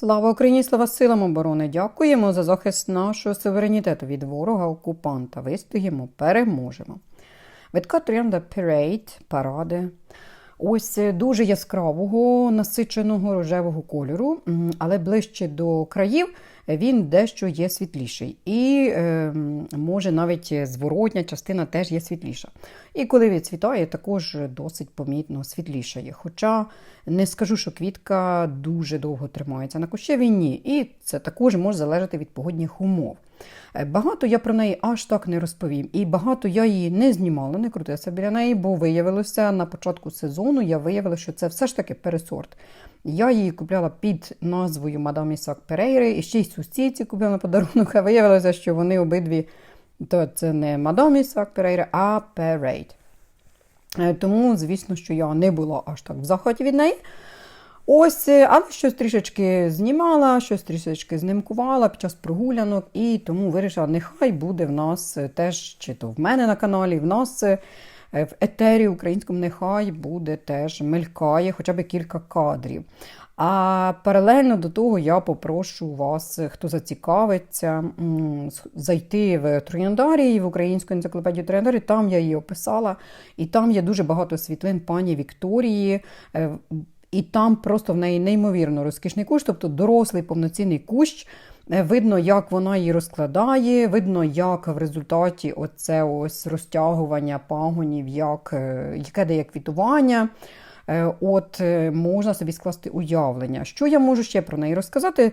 Слава Україні, слава силам оборони! Дякуємо за захист нашого суверенітету від ворога-окупанта. Вистоїмо, переможемо. Видка тренда Parade, паради. Ось е, дуже яскравого, насиченого рожевого кольору, але ближче до країв він дещо є світліший. І е, може навіть зворотня частина теж є світліша. І коли відцвітає, також досить помітно світлішає. Хоча не скажу, що квітка дуже довго тримається на кущеві, ні. І це також може залежати від погодних умов. Е, Багато я про неї аж так не розповім. І багато я її не знімала, не крутилася біля неї, бо виявилося на початку сезону, я виявила, що це все ж таки пересорт. Я її купляла під назвою Мадам Ісак Перейри, і ще й сусідці купила на подарунок, а виявилося, що вони обидві, то це не Мадам Ісак Перейра, а Перейд. Е, Тому, звісно, що я не була аж так в захваті від неї. Ось, е, але щось трішечки знімала, щось трішечки знімкувала під час прогулянок, і тому вирішила, нехай буде в нас е, теж, чи то в мене на каналі, в нас в етері українському нехай буде теж мелькає хоча б кілька кадрів. А паралельно до того я попрошу вас, е, хто зацікавиться, зайти в Трояндарії, в українську енциклопедію Трояндарії, там я її описала, і там є дуже багато світлин пані Вікторії. е, і там просто в неї неймовірно розкішний кущ, тобто дорослий повноцінний кущ. Е, Видно, як вона її розкладає, видно, як в результаті оце ось розтягування пагонів, як, е, яке дає квітування. Е, От можна собі скласти уявлення. Що я можу ще про неї розказати?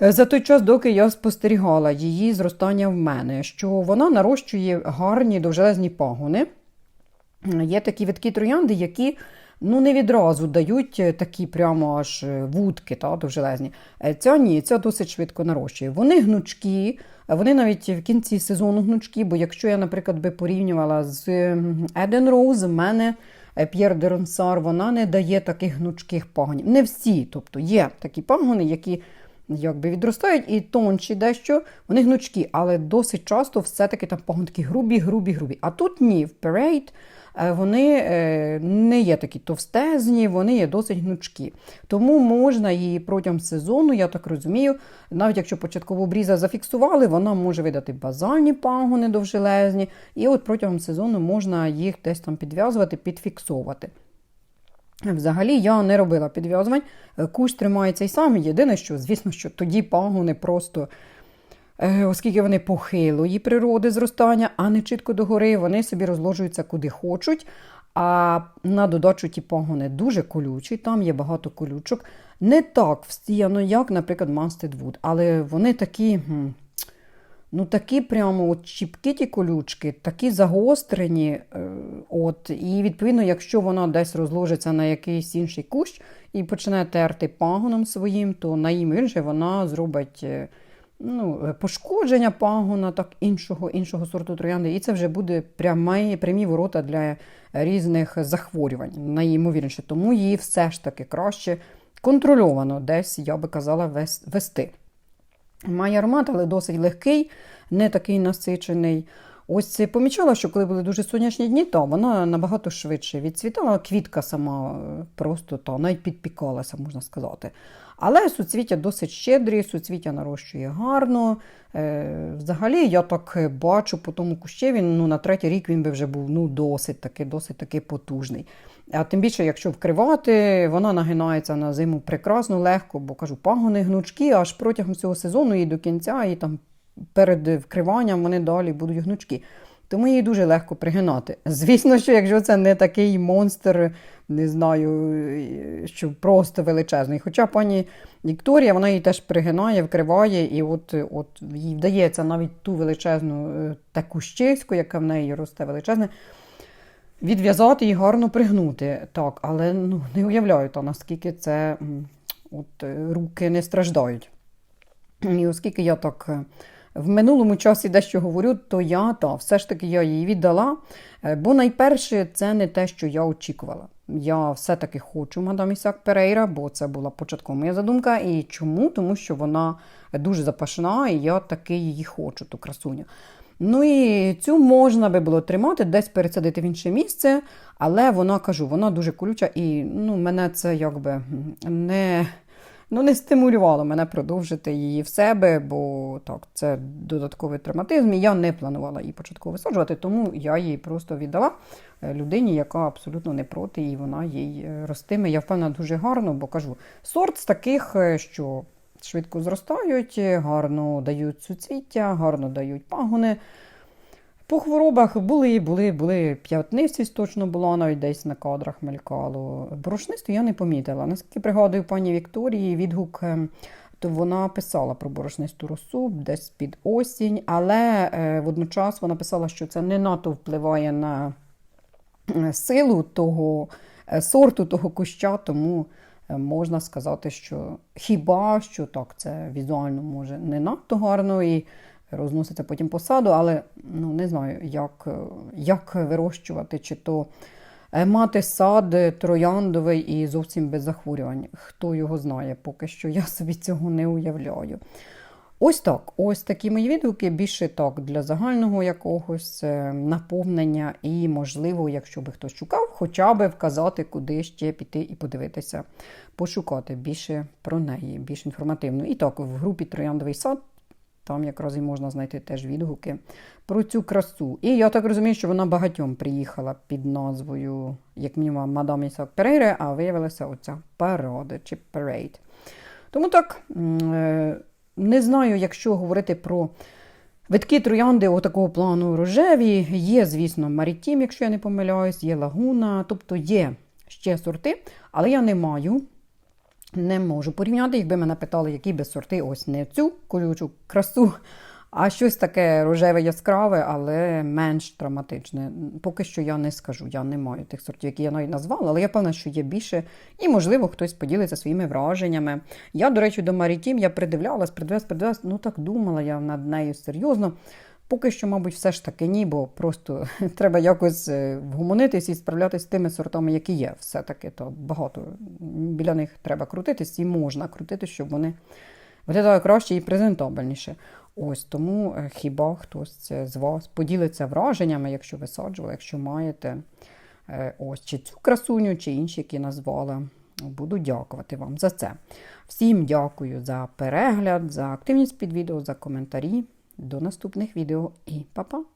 За той час, доки я спостерігала її зростання в мене, що вона нарощує гарні довжелезні пагони. Є такі видкі троянди, які ну, не відразу дають е, такі прямо аж е, вудки та, довжелезні. Е, Ця ні, ця досить швидко нарощує. Вони гнучкі, вони навіть в кінці сезону гнучкі, бо якщо я, наприклад, би порівнювала з Еден Rose, в мене П'єр де Ронсар, вона не дає таких гнучких пагонів. Не всі, тобто є такі пагони, які якби відростають і тонші дещо, вони гнучкі, але досить часто все-таки там пагони такі грубі, грубі, грубі. А тут ні, в Parade е, вони е, не є такі товстезні, вони є досить гнучкі. Тому можна її протягом сезону, я так розумію, навіть якщо початково обріза зафіксували, вона може видати базальні пагони довжелезні, і от протягом сезону можна їх десь там підв'язувати, підфіксовувати. Взагалі я не робила підв'язувань, Е, кущ тримається і сам. Єдине, що, звісно, що тоді пагони просто, е, оскільки вони похилої природи зростання, а не чітко догори, вони собі розложуються куди хочуть. А на додачу ті пагони дуже колючі, там є багато колючок. Не так встіяно, як, наприклад, Mustard але вони такі. Ну, такі прямо от чіпкі ті колючки, такі загострені. е, От, і відповідно, якщо вона десь розложиться на якийсь інший кущ і почне терти пагоном своїм, то найімовірніше вона зробить е, ну, пошкодження пагона так, іншого, іншого сорту троянди. І це вже буде прямі, прямі ворота для різних захворювань, найімовірніше. Тому її все ж таки краще контрольовано десь, я би казала, вес- вести. Має аромат, але досить легкий, не такий насичений. Ось помічала, що коли були дуже сонячні дні, то вона набагато швидше відцвітала. Квітка сама е, просто та, навіть підпікалася, можна сказати. Але суцвіття досить щедрі, суцвіття нарощує гарно. Е, взагалі, я так е, бачу по тому кущеві, ну, на третій рік він би вже був ну, досить таки, досить таки потужний. А тим більше, якщо вкривати, вона нагинається на зиму прекрасно, легко, бо кажу, пагони гнучкі аж протягом цього сезону і до кінця, і там перед вкриванням вони далі будуть гнучкі. Тому її дуже легко пригинати. Звісно, що якщо це не такий монстр, не знаю, що просто величезний. Хоча пані Вікторія, вона її теж пригинає, вкриває, і от, от їй вдається навіть ту величезну е, таку щиську, яка в неї росте величезне, відв'язати і гарно пригнути. Так, але ну, не уявляю, та, наскільки це от, е, руки не страждають. І оскільки я так е, в минулому часі дещо говорю, то я та, все ж таки я її віддала. Е, Бо найперше це не те, що я очікувала. Я все-таки хочу мадам Ісак Перейра, бо це була початкова моя задумка. І чому? Тому що вона дуже запашна, і я таки її хочу, ту красуню. Ну і цю можна би було тримати, десь пересадити в інше місце, але вона кажу, вона дуже колюча, і ну, мене це якби не ну, не стимулювало мене продовжити її в себе, бо так, це додатковий травматизм, і я не планувала її початково висаджувати, тому я її просто віддала е, людині, яка абсолютно не проти, і вона їй е, ростиме. Я впевнена дуже гарно, бо кажу, сорт з таких, е, що швидко зростають, гарно дають суцвіття, гарно дають пагони. По хворобах були, були, були п'ятнистість точно була, навіть десь на кадрах мелькало. Борошнисту я не помітила. Наскільки пригадую пані Вікторії відгук, е, то вона писала про борошнисту росу десь під осінь, але е, водночас вона писала, що це не надто впливає на е, силу того е, сорту, того куща, тому можна сказати, що хіба що так, це візуально може не надто гарно і розноситься потім посаду, але ну, не знаю, як, як вирощувати, чи то е, мати сад трояндовий і зовсім без захворювань. Хто його знає, поки що я собі цього не уявляю. Ось так, ось такі мої відгуки, більше так для загального якогось е, наповнення, і, можливо, якщо би хтось шукав, хоча б вказати, куди ще піти і подивитися, пошукати більше про неї, більш інформативно. І так, в групі Трояндовий сад там якраз і можна знайти теж відгуки про цю красу. І я так розумію, що вона багатьом приїхала під назвою, як мінімум, Мадам Ісак Перейре, а виявилася оця парада чи парейд. Тому так, е, не знаю, якщо говорити про витки троянди отакого плану рожеві. Є, звісно, Марітім, якщо я не помиляюсь, є лагуна, тобто є ще сорти, але я не маю. Не можу порівняти, якби мене питали, які би сорти, ось не цю колючу красу, а щось таке рожеве яскраве, але менш травматичне. Поки що я не скажу, я не маю тих сортів, які я навіть назвала, але я певна, що є більше, і, можливо, хтось поділиться своїми враженнями. Я, до речі, до Марітім я придивлялась, придивлялась, придивлялась, ну так думала я над нею серйозно. Поки що, мабуть, все ж таки ні, бо просто треба якось е, вгомонитись і справлятися з тими сортами, які є. Все-таки то багато біля них треба крутитись і можна крутитись, щоб вони виглядали краще і презентабельніше. Ось тому е, хіба хтось з вас поділиться враженнями, якщо висаджували, якщо маєте е, ось чи цю красуню, чи інші, які назвала. Буду дякувати вам за це. Всім дякую за перегляд, за активність під відео, за коментарі. До наступних відео і па-па!